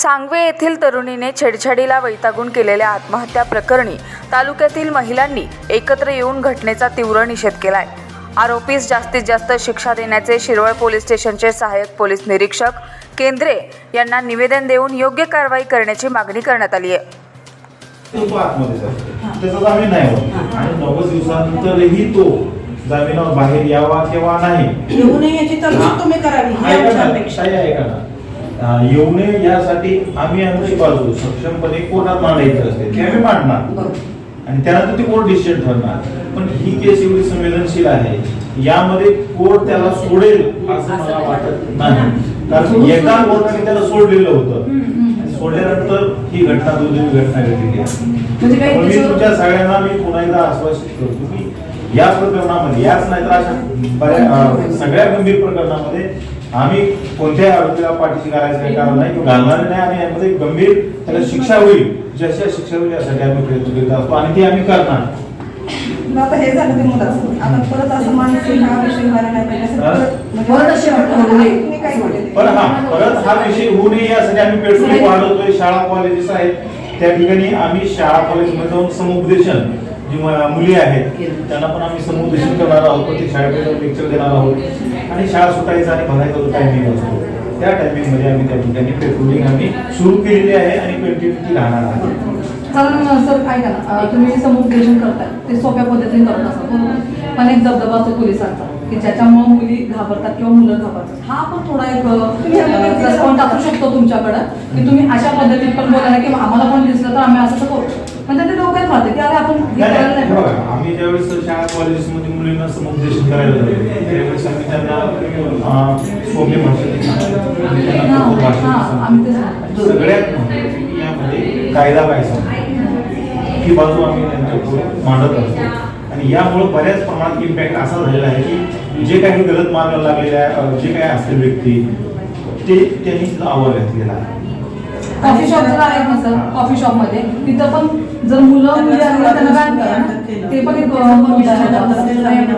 सांगवे येथील तरुणीने छेडछाडीला वैतागून केलेल्या आत्महत्या प्रकरणी तालुक्यातील महिलांनी एकत्र येऊन घटनेचा तीव्र निषेध केलाय. आरोपीस जास्तीत जास्त शिक्षा देण्याचे शिरवळ पोलीस स्टेशनचे सहाय्यक पोलीस निरीक्षक केंद्रे यांना निवेदन देऊन योग्य कारवाई करण्याची मागणी करण्यात आली आहे. तो आतमध्येच असतो त्याचा जामीन नाही होत. आणि नव्वद दिवसानंतरही तो जामिनावर बाहेर यावा किंवा नाही. येऊ नये यासाठी आम्ही आमची बाजू सक्षमपणे कोर्टात मांडायची असते ते आम्ही मांडणार. आणि त्यानंतर ते कोर्ट डिसिजन ठरणार. पण ही केस एवढी संवेदनशील आहे यामध्ये कोर्ट त्याला सोडेल असं मला वाटत नाही. कारण एकदा कोर्टाने त्याला सोडलेलं होतं. सोडल्यानंतर ही घटना दुर्दैवी घटना घडलेली आहे. म्हणजे मी तुमच्या सगळ्यांना मी पुन्हा एकदा आश्वासित करतो की या प्रकरणामध्ये याच नाही तर अशा सगळ्या गंभीर प्रकरणामध्ये आम्ही कोणत्याही आरोपीला पाठीशी घालायचं काही कारण नाही किंवा घालणार नाही आणि यामध्ये गंभीर त्याला शिक्षा होईल जशा शिक्षा होईल यासाठी आम्ही प्रयत्न करीत असतो आणि ते आम्ही करणार. आता हे झालं ते मुलाचं आता परत असं मानसिक हा विषय व्हायला नाही पाहिजे. असं? परत- म्हणजे काय? पण हा परत हा विषय होऊ नये यासाठी आम्ही पेट्रोलिंग वाढवतोय शाळा कॉलेजेस आहेत. त्या ठिकाणी आम्ही शाळा कॉलेजमध्ये जाऊन समुपदेशन जी म- मुली आहेत त्यांना पण आम्ही समुपदेशन करणार आहोत प्रत्येक शाळेकडे लेक्चर देणार आहोत. आणि शाळा सुटायचा आणि भरायचा जो टायमिंग असतो त्या टायमिंगमध्ये आम्ही त्या ठिकाणी पेट्रोलिंग आम्ही सुरू केलेली आहे आणि कंटिन्यू ती राहणार आहे. कारण सर ऐका ना अं, तुम्ही समुपदेशन करताय ते सोप्या पद्धतीने करत असतात पण एक दबदबा असतो पोलिसांचा की ज्याच्यामुळे मुली घाबरतात किंवा मुलं घाबरतात. हा पण थोडा एक रिस्पॉन्स असू शकतो तुमच्याकडं की तुम्ही अशा पद्धतीने पण बोला ना की आम्हाला पण दिसलं तर आम्ही असं करतो. की अरे आपण हे करायला नाही, पाहिजे. आम्ही ज्यावेळेस शाळा कॉलेजेसमध्ये मुलींना समुपदेशन करायला जातो त्यावेळेस आम्ही त्यांना अं, सौम्य भाषेत सांगतो. त्यांना हा, कठोर हा. सगळ्यात महत्त्वाचं की यामध्ये कायदा काय सांगतो ही बाजू आम्ही त्यांच्यापुढे मांडत असतो. आणि यामुळे बऱ्याच प्रमाणात इम्पॅक्ट असा झालेला आहे की जे काही गलत मार्गाला लागलेले आहे अं, जे काही असतील व्यक्ती ते त्यांनी तिथं आवर घातलेला आहे. कॉफी शॉप जर आहेत ना सर कॉफी शॉपमध्ये. तिथं पण जर मुलं मुली आली तर त्यांना बॅन करा ना. ते पण एक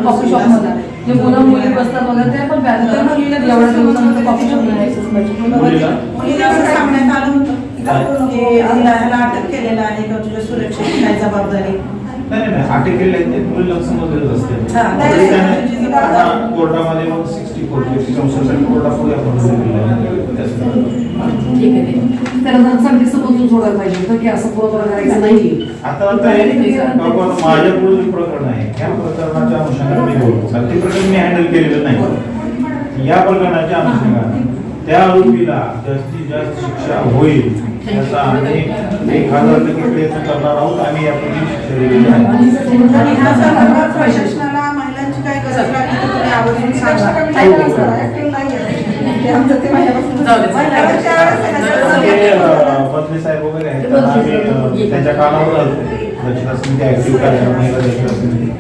कॉफी शॉपमध्ये. जे मुलं मुली बसतात वगैरे ते पण बॅन करा एवढ्या दिवसामध्ये कॉफी शॉप मुलीला की ह्याला अटक केलेलं आहे किंवा तुझ्या सुरक्षेची काय जबाबदारी? नाही नाही, अटक आहेत ते असते. हा, त्याची आता कोर्टामध्ये मग सिक्स्टी फोर कोर्टापुढे आपण ठीक आहे त्याला जर चांगली समजून सोडायला पाहिजे होतं की असं बरोबर करायचं नाही. आता आता हे माझ्या पुढे प्रकरण आहे त्या प्रकरणाच्या अनुषंगाने मी बोलतो. ते प्रकरण मी हँडल केलेलं नाही. या प्रकरणाच्या अनुषंगाने. त्या आरोपीला जास्तीत जास्त शिक्षा होईल याचा आम्ही एक हजार टक्के प्रयत्न करणार आहोत. आम्ही यापूर्वी शिक्षा दिलेली आहे. आणि ह्या संदर्भात प्रशासनाला महिलांची काय गरज लागली तर तुम्ही आवर्जून सांगा. Active नाहीये. ते आमचं ते महिन्यापासून महिलांच्या त्यावेळेस आहे साहेब वगैरे आहेत. त्यांना आम्ही अं, त्यांच्या कानावर घालतो दक्षिणा समिती ऍक्टिव्ह करायला महिला दक्षिणा समिती.